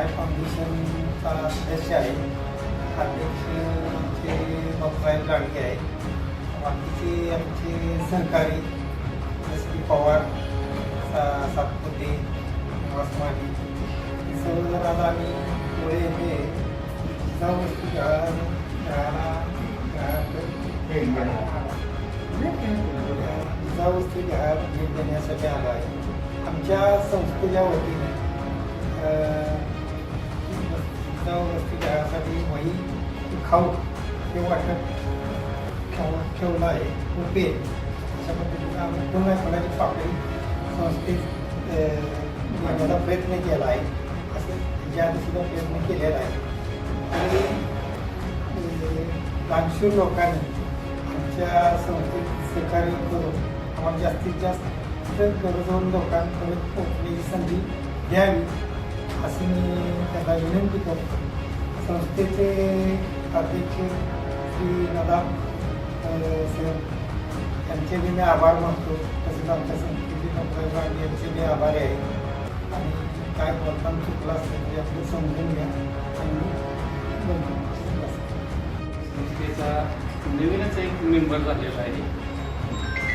साहेब फाउंडेशनचा सदस्य आहे अध्यक्ष आमचे बाबासाहेब गाडगे आहे बाकीचे आमचे सरकारी एस की पवार सा सातपुते वासमानी हे सर्व जर आज आम्ही मुळे येथे सर्व गोष्टी खेळायला वस्तू घ्या भेट देण्यासाठी आला आहे. आमच्या संस्थेच्या वतीने जाऊ वस्तू घ्यासाठी वही खाऊ हे वाटप ठेव ठेवलं आहे. उपेल अशा पद्धतीने आम्ही पुन्हा फळाची पाकळी संस्थेत अं, प्रयत्न केला आहे. असं ज्या सुद्धा प्रयत्न केलेला आहे. आणि दानशूर लोकांनी आमच्या संस्थेत सहकार्य करून आम्हाला जास्तीत जास्त गरजवंत लोकांपर्यंत पोहोचण्याची संधी द्यावी. अशी मी त्यांना विनंती करतो संस्थेचे अध्यक्ष श्री नदा सर त्यांचे बी मी आभार मानतो तसेच आमच्या संस्थेचे डॉक्टर गांधी यांचे मी आभारी आहे आणि काय बोलताना चुकलं असेल ते आपलं समजून घ्या आणि संस्थेचा नवीनच एक मेंबर झालेला आहे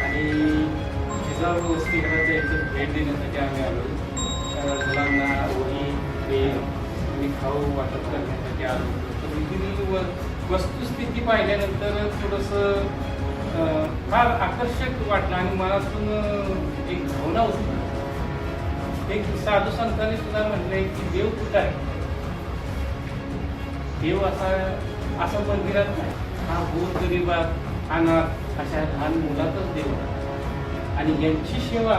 आणि तिचा वसतिगृहाच्या इथं भेट देण्यासाठी आम्ही आलो मुलांना खाऊ वाटप करण्यासाठी आलो. तर इथली व वस्तुस्थिती पाहिल्यानंतर थोडंसं फार आकर्षक वाटलं आणि मनातून एक भावना होती. एक साधू संतांनी सुद्धा म्हटलंय की देव कुठं आहे? देव असा असं मंदिरात नाही. हा गोर गरिबात अनाथ अशा लहान मुलातच देव आणि यांची सेवा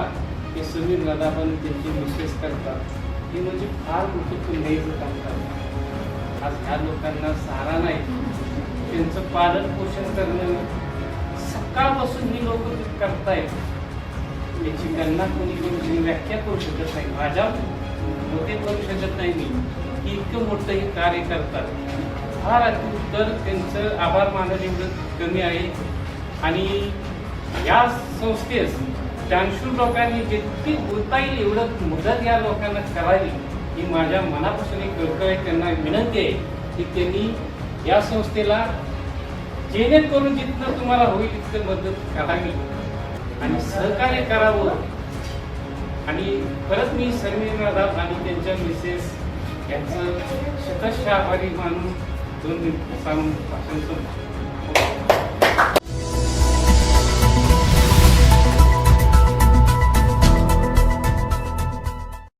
हे समीर दादापण त्यांची मिसेस करतात. हे म्हणजे फार मोठं पुण्याचं काम करतात आज ह्या लोकांना सहारा नाही त्यांचं पालन पोषण करणं सकाळपासून ही लोक करतायत. याची गणना कोणी कोणी व्याख्या करू शकत नाही. माझ्या मते करू शकत नाही मी. की इतकं मोठं हे कार्य करतात. फार तर त्यांचं आभार मानणं एवढं कमी आहे. आणि या संस्थेस जानशूर लोकांनी जितकी बोलता येईल एवढं मदत या लोकांना करावी. ही माझ्या मनापासून एक कळकळ त्यांना विनंती आहे की त्यांनी या संस्थेला जेणेकरून जितकं तुम्हाला होईल तितकं मदत करावी. आणि सहकार्य करावं. आणि परत मी समीर दास आणि त्यांच्या मिसेस यांचं शतश आभारी मानून दोन मिनिट सांगून भाषण